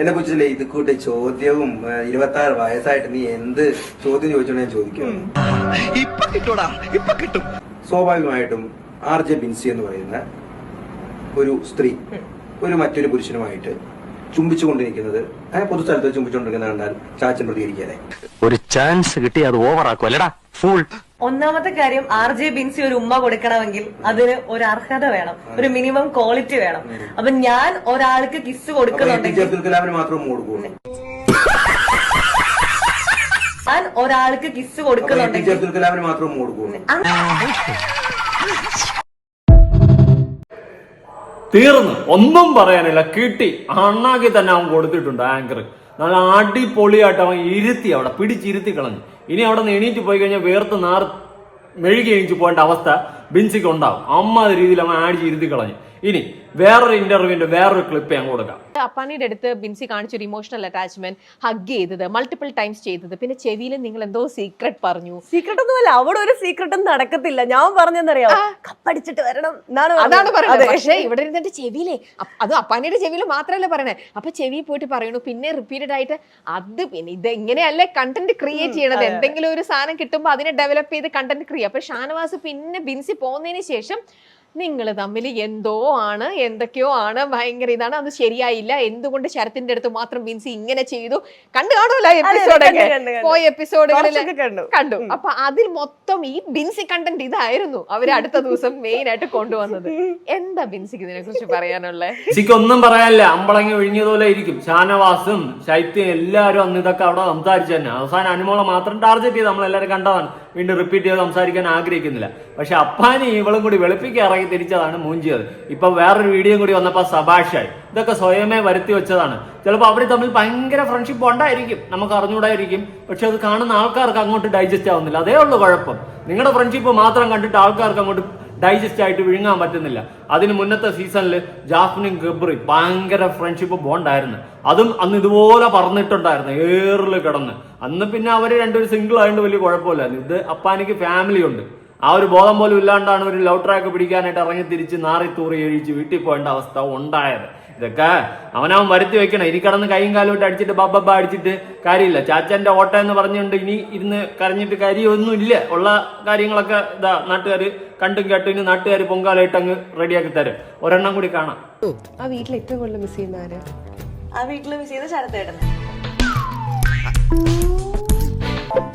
എന്നെ കുറിച്ചില്ലേ ഇത് കൂട്ട് ചോദ്യവും ഇരുപത്തി ആറ് വയസ്സായിട്ട് നീ എന്ത് ചോദ്യം ചോദിച്ചോണ്ട് ഞാൻ ചോദിക്കും. ഇപ്പൊ കിട്ടൂടാ. ഇപ്പൊ കിട്ടും. സ്വാഭാവികമായിട്ടും ആർ ജെ ബിൻസി എന്ന് പറയുന്ന ഒരു സ്ത്രീ ഒരു മറ്റൊരു പുരുഷനുമായിട്ട് ചുംബിച്ചുകൊണ്ടിരിക്കുന്നത് ആ പൊതുസ്ഥലത്ത് ചുംബിച്ചുകൊണ്ടിരിക്കുന്ന കണ്ടാൽ ചാച്ചൻ പ്രതികരിക്കാതെ ഒരു ചാൻസ് കിട്ടി അത് ഓവർ ആക്കും ഫുൾ ഒന്നാമത്തെ കാര്യം ആർ ജെ ബിൻസി ഒരു ഉമ്മ കൊടുക്കണമെങ്കിൽ അതിന് ഒരു അർഹത വേണം ഒരു മിനിമം ക്വാളിറ്റി വേണം. അപ്പൊ ഞാൻ ഒരാൾക്ക് കിസ് കൊടുക്കുന്നുണ്ടെങ്കിൽ ഞാൻ ഒരാൾക്ക് കിസ് കൊടുക്കുന്നുണ്ടെങ്കിൽ തീർന്നു. ഒന്നും പറയാനില്ല. കിട്ടി. അണ്ണാക്കി തന്നെ അവൻ കൊടുത്തിട്ടുണ്ട് ആങ്കർ നല്ല അടിപൊളിയായിട്ട് അവൻ ഇരുത്തി അവിടെ പിടിച്ചിരുത്തി കളഞ്ഞു. ഇനി അവിടെ നിന്ന് എണീറ്റ് പോയി കഴിഞ്ഞാൽ വേർത്ത് നാർ മെഴുകി എണീച്ച് പോകേണ്ട അവസ്ഥ ബിൻസിക്ക് ഉണ്ടാവും. അമ്മ രീതിയിൽ അവൻ ആടിച്ച് ഇരുത്തി കളഞ്ഞു. ഇനി വേറൊരു ഇന്റർവ്യൂവിന്റെ വേറൊരു ക്ലിപ്പ് ഞാൻ കൊടുക്കാം. അപ്പാനിയുടെ അടുത്ത് ബിൻസി കാണിച്ചൊരു ഇമോഷണൽ അറ്റാച്ച്മെന്റ് ഹഗ് ചെയ്തത് മൾട്ടിപ്പിൾ ടൈംസ് ചെയ്തത്. പിന്നെ ചെവിയിൽ നിങ്ങൾ എന്തോ സീക്രട്ട് പറഞ്ഞു. സീക്രട്ട് ഒന്നുമല്ല അവിടെ ഒരു സീക്രട്ടും നടക്കത്തില്ല. ഞാൻ പറഞ്ഞെന്നറിയാം? കപ്പടിച്ചിട്ട് വരണം അതാണ് പറയുന്നത് പക്ഷേ ഇവിടെ ഇരുന്നിട്ട് ചെവിയിലെ അത് അപ്പാനിയുടെ ചെവിയിൽ മാത്രമല്ല പറയണേ. അപ്പൊ ചെവി പോയിട്ട് പറയണു പിന്നെ റിപ്പീറ്റഡ് ആയിട്ട് അത് പിന്നെ ഇത് എങ്ങനെയല്ലേ കണ്ടന്റ് ക്രിയേറ്റ് ചെയ്യണത്? എന്തെങ്കിലും ഒരു സാധനം കിട്ടുമ്പോൾ അതിനെ ഡെവലപ്പ് ചെയ്ത് കണ്ടന്റ് ക്രിയേറ്റ് അപ്പൊ ഷാനവാസ് പിന്നെ ബിൻസി പോകുന്നതിന് ശേഷം നിങ്ങൾ തമ്മിൽ എന്തോ ആണ് എന്തൊക്കെയോ ആണ് ഭയങ്കര ഇതാണ്. അത് ശരിയായില്ല. എന്തുകൊണ്ട് ശരത്തിന്റെ അടുത്ത് മാത്രം ബിൻസി ഇങ്ങനെ ചെയ്തു? കണ്ടു കാണുമല്ലോ എപ്പിസോഡൊക്കെ കണ്ടു, കണ്ടു, കണ്ടു. പോയ എപ്പിസോഡുകളിൽ കണ്ടു. കണ്ടു. അപ്പൊ അതിൽ മൊത്തം ഈ ബിൻസി കണ്ടന്റ് ഇതായിരുന്നു അവർ അടുത്ത ദിവസം മെയിൻ ആയിട്ട് കൊണ്ടുവന്നത്. എന്താ ബിൻസിക്ക് ഇതിനെ കുറിച്ച് പറയാനുള്ളത് ഒന്നും പറയാനില്ല. അമ്പളങ്ങി ഒഴിഞ്ഞതുപോലെ ഇരിക്കും. ഷാനവാസും ശൈത്യം എല്ലാവരും അന്ന് ഇതൊക്കെ അവിടെ സംസാരിച്ചു തന്നെ. അവസാനം അനുമോളെ മാത്രം ടാർഗറ്റ് ചെയ്ത് നമ്മളെല്ലാവരും കണ്ടതാണ്. വീണ്ടും റിപ്പീറ്റ് ചെയ്ത് സംസാരിക്കാൻ ആഗ്രഹിക്കുന്നില്ല. പക്ഷെ അപ്പാനി ഇവളും കൂടി വെളുപ്പിക്ക് ഇറങ്ങി തിരിച്ചതാണ് മൂഞ്ചിയത്. ഇപ്പൊ വേറൊരു വീഡിയോ കൂടി വന്നപ്പോ സബാഷായി. ഇതൊക്കെ സ്വയമേ വരുത്തി വെച്ചതാണ്. ചിലപ്പോൾ അവർ തമ്മിൽ ഭയങ്കര ഫ്രണ്ട്ഷിപ്പ് ഉണ്ടായിരിക്കും. നമുക്ക് അറിഞ്ഞുകൂടായിരിക്കും. പക്ഷെ അത് കാണുന്ന ആൾക്കാർക്ക് അങ്ങോട്ട് ഡൈജസ്റ്റ് ആവുന്നില്ല. അതേ ഉള്ളൂ കുഴപ്പം. നിങ്ങളുടെ ഫ്രണ്ട്ഷിപ്പ് മാത്രം കണ്ടിട്ട് ആൾക്കാർക്ക് അങ്ങോട്ട് ഡൈജസ്റ്റ് ആയിട്ട് വിഴുങ്ങാൻ പറ്റുന്നില്ല. അതിന് മുന്നത്തെ സീസണിൽ ജാഫ്നും ഗബ്രി ഭയങ്കര ഫ്രണ്ട്ഷിപ്പ് ബോണ്ടായിരുന്നു അതും അന്ന് ഇതുപോലെ പറഞ്ഞിട്ടുണ്ടായിരുന്നു ഏറിൽ കിടന്ന്. അന്ന് പിന്നെ അവർ രണ്ടുപേരും സിംഗിൾ ആയതുകൊണ്ട് വലിയ കുഴപ്പമില്ലായിരുന്നു. ഇത് അപ്പാനിക്ക് ഫാമിലി ഉണ്ട്. ആ ഒരു ബോധം പോലും ഇല്ലാണ്ടാണ് ഒരു ലവ് ട്രാക്ക് പിടിക്കാനായിട്ട് ഇറങ്ങി തിരിച്ച് നാറി തൂറി എഴിച്ച് വീട്ടിൽ പോകേണ്ട അവസ്ഥ ഉണ്ടായത്. ഇതൊക്കെ അവനവൻ വരുത്തി വെക്കണം. ഇനി കിടന്ന് കൈയും കാലും ഇട്ട് അടിച്ചിട്ട് ബബ്ബ അടിച്ചിട്ട് കാര്യമില്ല. ചാച്ചന്റെ ഓട്ട എന്ന് പറഞ്ഞുകൊണ്ട് ഇനി ഇരുന്ന് കരഞ്ഞിട്ട് കാര്യമൊന്നും ഇല്ല ഉള്ള കാര്യങ്ങളൊക്കെ ഇതാ നാട്ടുകാർ കണ്ടും കേട്ടും ഇനി നാട്ടുകാർ പൊങ്കാലായിട്ട് അങ്ങ് റെഡിയാക്കി തരും. ഒരെണ്ണം കൂടി കാണാം. ആ വീട്ടിൽ ഏറ്റവും കൂടുതൽ മിസ് ചെയ്യുന്ന ആര്? ആ വീട്ടിൽ മിസ് ചെയ്യുന്ന ശരത്തേട്ടൻ.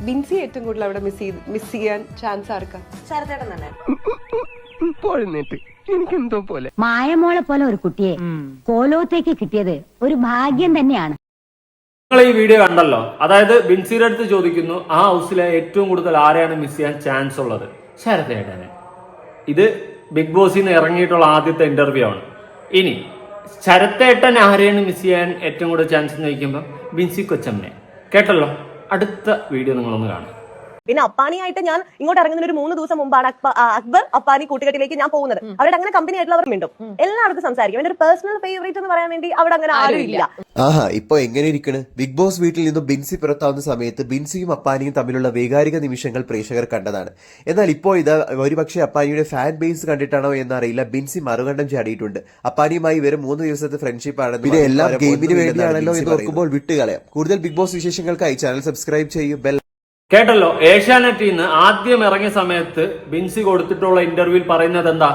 ബിൻസി ഏറ്റവും കൂടുതൽ അവിടെ മിസ് ചെയ്ത് മിസ് ചെയ്യാൻ ചാൻസ് ആർക്കാ? ശരത്തേട്ടൻ തന്നെ. മായമോളെ പോലെ ഒരു കുട്ടിയെ കോലോത്തേക്ക് കിട്ടിയത് ഒരു ഭാഗ്യം തന്നെയാണ്. നിങ്ങൾ ഈ വീഡിയോ കണ്ടല്ലോ? അതായത് ബിൻസിയുടെ അടുത്ത് ചോദിക്കുന്നു ആ ഹൗസിലെ ഏറ്റവും കൂടുതൽ ആരെയാണ് മിസ് ചെയ്യാൻ ചാൻസ് ഉള്ളത്? ശരതേട്ടനെ ഇത് ബിഗ് ബോസിൽ നിന്ന് ഇറങ്ങിയിട്ടുള്ള ആദ്യത്തെ ഇന്റർവ്യൂ ആണ്. ഇനി ശരത്തേട്ടൻ ആരെയാണ് മിസ് ചെയ്യാൻ ഏറ്റവും കൂടുതൽ ചാൻസ് എന്ന് ചോദിക്കുമ്പോൾ ബിൻസി കൊച്ചമ്മനെ. കേട്ടല്ലോ? അടുത്ത വീഡിയോ നിങ്ങളൊന്ന് കാണാം. പിന്നെ അപ്പാനിയായിട്ട് ഞാൻ ഇങ്ങോട്ട് ഇറങ്ങുന്ന ഒരു മൂന്ന് ദിവസം മുമ്പാണ് അക്ബർ അപ്പാനി കൂട്ടുകെട്ടിലേക്ക് ഞാൻ പോകുന്നത്. അവരുടെ അങ്ങനെ കമ്പനി ആയിട്ടുള്ളവർ മിണ്ടും. എല്ലാവർക്കും സംസാരിക്കും. എന്റെ ഒരു പേഴ്സണൽ ഫേവറേറ്റ് എന്ന് പറയാൻ വേണ്ടി അവിടെ അങ്ങനെ ആരും ഇല്ല. ആഹാ ഇപ്പൊ എങ്ങനെ ഇരിക്കണ്? ബിഗ് ബോസ് വീട്ടിൽ നിന്നും ബിൻസി പുറത്താവുന്ന സമയത്ത് ബിൻസിയും അപ്പാനിയും തമ്മിലുള്ള വൈകാരിക നിമിഷങ്ങൾ പ്രേക്ഷകർ കണ്ടതാണ്. എന്നാൽ ഇപ്പോൾ ഇത് ഒരുപക്ഷെ അപ്പാനിയുടെ ഫാൻ ബേസ് കണ്ടിട്ടാണോ എന്നറിയില്ല. ബിൻസി മറുകണ്ഠം ചാടിയിട്ടുണ്ട്. അപ്പാനിയുമായി വെറും മൂന്ന് ദിവസത്തെ ഫ്രണ്ട്ഷിപ്പ് ആണ് പിന്നെ എല്ലാം ഗെയിമിന് വേണ്ടിയാണല്ലോ ഇത് ഓർക്കുമ്പോൾ വിട്ടുകളയാം. കൂടുതൽ ബിഗ് ബോസ് വിശേഷങ്ങൾക്കായി ചാനൽ സബ്സ്ക്രൈബ് ചെയ്യൂ. ബെൽ കേട്ടല്ലോ ഏഷ്യാനെറ്റിൽ നിന്ന് ആദ്യം ഇറങ്ങിയ സമയത്ത് ബിൻസി കൊടുത്തിട്ടുള്ള ഇന്റർവ്യൂവിൽ പറയുന്നത് എന്താ?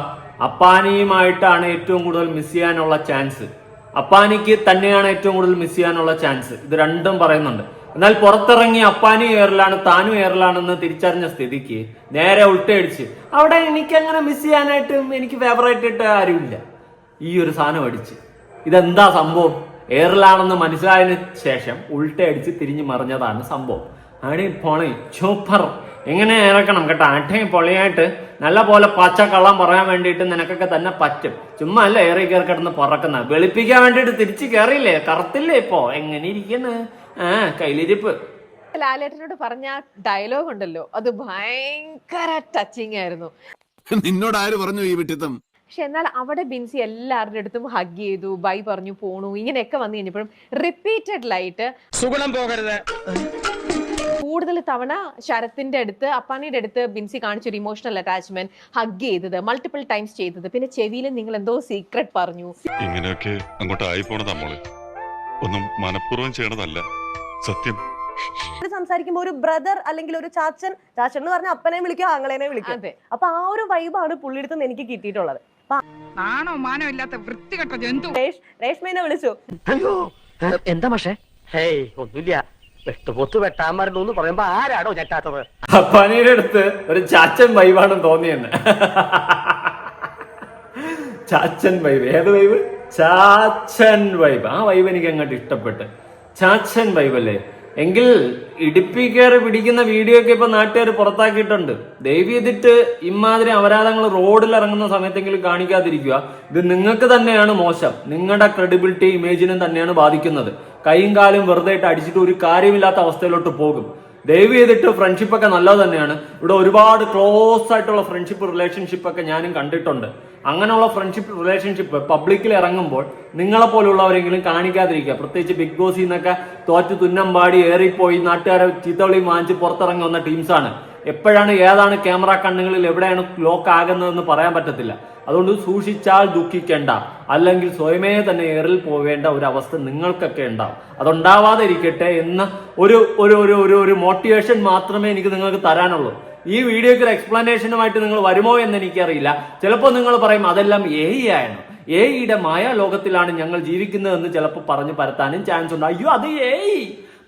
അപ്പാനിയുമായിട്ടാണ് ഏറ്റവും കൂടുതൽ മിസ് ചെയ്യാനുള്ള ചാൻസ് അപ്പാനിക്ക് തന്നെയാണ് ഏറ്റവും കൂടുതൽ മിസ് ചെയ്യാനുള്ള ചാൻസ് ഇത് രണ്ടും പറയുന്നുണ്ട്. എന്നാൽ പുറത്തിറങ്ങി അപ്പാനി എയറിലാണ് താനും എയറിലാണെന്ന് തിരിച്ചറിഞ്ഞ സ്ഥിതിക്ക് നേരെ ഉൾട്ടയടിച്ച് അവിടെ എനിക്ക് അങ്ങനെ മിസ് ചെയ്യാനായിട്ടും എനിക്ക് ഫേവറേറ്റ് ആയിട്ട് ആരുമില്ല. ഈ ഒരു സാധനം അടിച്ച്. ഇതെന്താ സംഭവം? എയറിലാണെന്ന് മനസ്സിലായതിനു ശേഷം ഉൾട്ടയടിച്ച് തിരിഞ്ഞു മറിഞ്ഞതാണ് സംഭവം. അടി പൊളി സൂപ്പർ ഇങ്ങനെ ഇറക്കണം കേട്ടോ. അട്ടയും പൊളിയായിട്ട് നല്ല പോലെ പച്ച കള്ളം പറയാൻ വേണ്ടിയിട്ട് നിനക്കൊക്കെ തന്നെ പറ്റും. ചുമ്മാ അല്ല ഏറി കയറി കിടന്ന് പറക്കുന്ന. വെളുപ്പിക്കാൻ വേണ്ടിയിട്ട് തിരിച്ച് കയറിയില്ലേ കറത്തില്ലേ ഇപ്പോ? എങ്ങനെ ഇരിക്കുന്നു? ആ കയ്യിലിരിപ്പ്. ലാലേട്ടനോട് പറഞ്ഞ ഡയലോഗ് ഉണ്ടല്ലോ അത് ഭയങ്കര ടച്ചിങ് ആയിരുന്നു. നിന്നോട് ആര് പറഞ്ഞു ഈ വിട്ടിത്തം? പക്ഷെ എന്നാൽ അവിടെ ബിൻസി എല്ലാവരുടെ അടുത്തും ഹഗ് ചെയ്തു ബൈ പറഞ്ഞു പോണു ഇങ്ങനെയൊക്കെ വന്നു കഴിഞ്ഞപ്പോഴും റിപ്പീറ്റഡ് ലൈറ്റ് സുഗുണം പോകരുത്. കൂടുതൽ തവണ ശരത്തിന്റെ അടുത്ത് അപ്പാനിയുടെ അടുത്ത് ബിൻസി കാണിച്ച ഒരു ഇമോഷണൽ അറ്റാച്ച്മെന്റ് ഹഗ് ചെയ്തത് മൾട്ടിപ്പിൾ ടൈംസ് ചെയ്തത്. പിന്നെ ചെവിയിൽ നിങ്ങൾ എന്തോ സീക്രട്ട് പറഞ്ഞു. ഇങ്ങനെയൊക്കെ അങ്ങോട്ട് ആയി പോണത് ഒന്നും മനഃപൂർവം ചെയ്യണതല്ല. സത്യം. സംസാരിക്കുമ്പോൾ ഒരു ബ്രദർ അല്ലെങ്കിൽ ഒരു ചാച്ചൻ ചാച്ചൻ എന്ന് പറഞ്ഞ അപ്പനെ വിളിക്കും ആങ്ങളേനെ വിളിക്കും. അതെ. അപ്പൊ ആ ഒരു വൈബാണ് പുള്ളിയുടെ നിന്ന് എനിക്ക് കിട്ടിയിട്ടുള്ളത്. നാണോ മാനോ ഇല്ലാത്ത വൃത്തികെട്ട ജന്തു. രേഷ് രേഷ്മേനെ വിളിച്ചു. അയ്യോ എന്താ പക്ഷേ ഹേയ് ഒന്നുമില്ല. വെട്ടുപോത്ത് വെട്ടാൻ എന്ന് പറയുമ്പോ ആരാടോ ഞെട്ടാത്തത്? അപ്പാനിയുടെ അടുത്ത് ഒരു ചാച്ചൻ വൈബാണെന്ന് തോന്നിയെന്ന് ചാച്ചൻ വൈബ് ഏത് വൈബ് ചാച്ചൻ വൈബ് ആ വൈബ് എനിക്ക് അങ്ങോട്ട് ഇഷ്ടപ്പെട്ട്. ചാച്ചൻ വൈബ് അല്ലേ എങ്കിൽ ഇടുപ്പി കയറി പിടിക്കുന്ന വീഡിയോ ഒക്കെ ഇപ്പൊ നാട്ടുകാർ പുറത്താക്കിയിട്ടുണ്ട്. ദയവ് ചെയ്തിട്ട് ഇമാതിരി അപരാധങ്ങൾ റോഡിൽ ഇറങ്ങുന്ന സമയത്തെങ്കിലും കാണിക്കാതിരിക്കുക. ഇത് നിങ്ങൾക്ക് തന്നെയാണ് മോശം. നിങ്ങളുടെ ക്രെഡിബിലിറ്റി ഇമേജിനും തന്നെയാണ് ബാധിക്കുന്നത്. കൈയും കാലും വെറുതെ ഇട്ട് അടിച്ചിട്ട് ഒരു കാര്യമില്ലാത്ത അവസ്ഥയിലോട്ട് പോകും. ദയവ് ചെയ്തിട്ട് ഫ്രണ്ട്ഷിപ്പ് ഒക്കെ നല്ലത് തന്നെയാണ്. ഇവിടെ ഒരുപാട് ക്ലോസ് ആയിട്ടുള്ള ഫ്രണ്ട്ഷിപ്പ് റിലേഷൻഷിപ്പ് ഒക്കെ ഞാനും കണ്ടിട്ടുണ്ട്. അങ്ങനെയുള്ള ഫ്രണ്ട്ഷിപ്പ് റിലേഷൻഷിപ്പ് പബ്ലിക്കിൽ ഇറങ്ങുമ്പോൾ നിങ്ങളെ പോലുള്ളവരെങ്കിലും കാണിക്കാതിരിക്കുക. പ്രത്യേകിച്ച് ബിഗ് ബോസിൽ നിന്നൊക്കെ തോറ്റ് തുന്നം പാടി ഏറിപ്പോയി നാട്ടുകാരെ ചീത്തവിളി വാങ്ങിച്ച് പുറത്തിറങ്ങി വന്ന ടീംസാണ് എപ്പോഴാണ് ഏതാണ് ക്യാമറ കണ്ണുകളിൽ എവിടെയാണ് ലോക്ക് ആകുന്നതെന്ന് പറയാൻ പറ്റത്തില്ല. അതുകൊണ്ട് സൂക്ഷിച്ചാൽ ദുഃഖിക്കേണ്ട. അല്ലെങ്കിൽ സ്വയമേ തന്നെ ഏറിൽ പോവേണ്ട ഒരു അവസ്ഥ നിങ്ങൾക്കൊക്കെ ഉണ്ടാവും. അതുണ്ടാവാതെ ഇരിക്കട്ടെ എന്ന ഒരു ഒരു ഒരു ഒരു ഒരു മോട്ടിവേഷൻ മാത്രമേ എനിക്ക് നിങ്ങൾക്ക് തരാനുള്ളൂ. ഈ വീഡിയോയ്ക്ക് ഒരു എക്സ്പ്ലനേഷനുമായിട്ട് നിങ്ങൾ വരുമോ എന്ന് എനിക്കറിയില്ല. ചിലപ്പോൾ നിങ്ങൾ പറയും അതെല്ലാം എ ആണ് എ ഇയുടെ മായ ലോകത്തിലാണ് ഞങ്ങൾ ജീവിക്കുന്നതെന്ന് ചിലപ്പോൾ പറഞ്ഞു പരത്താനും ചാൻസ് ഉണ്ട്. അയ്യോ അത് എ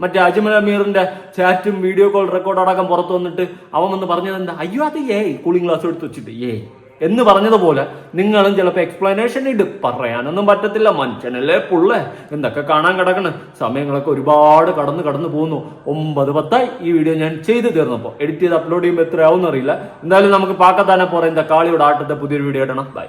മറ്റേ അജ്മൽ അമീറിന്റെ ചാറ്റും വീഡിയോ കോൾ റെക്കോർഡ് അടക്കം പുറത്തു വന്നിട്ട് അവൻ വന്ന് പറഞ്ഞത് എന്താ അയ്യോ അത് ഏ കൂളിംഗ് ഗ്ലാസ് എടുത്ത് വെച്ചിട്ട് ഏ എന്ന് പറഞ്ഞതുപോലെ നിങ്ങളും ചിലപ്പോൾ എക്സ്പ്ലനേഷൻ ഇട്. പറയാനൊന്നും പറ്റത്തില്ല. മനുഷ്യനല്ലേ പുള്ളേ? എന്തൊക്കെ കാണാൻ കിടക്കണ്? സമയങ്ങളൊക്കെ ഒരുപാട് കടന്ന് കടന്നു പോകുന്നു. ഒമ്പത് പത്തായി. ഈ വീഡിയോ ഞാൻ ചെയ്തു തീർന്നപ്പോൾ എഡിറ്റ് ചെയ്ത് അപ്ലോഡ് ചെയ്യുമ്പോൾ എത്രയാവും അറിയില്ല. എന്തായാലും നമുക്ക് പാക്കത്താനെ പറയുന്ന കാളിയുടെ ആട്ടത്തെ പുതിയൊരു വീഡിയോ ഇടണം. ബൈ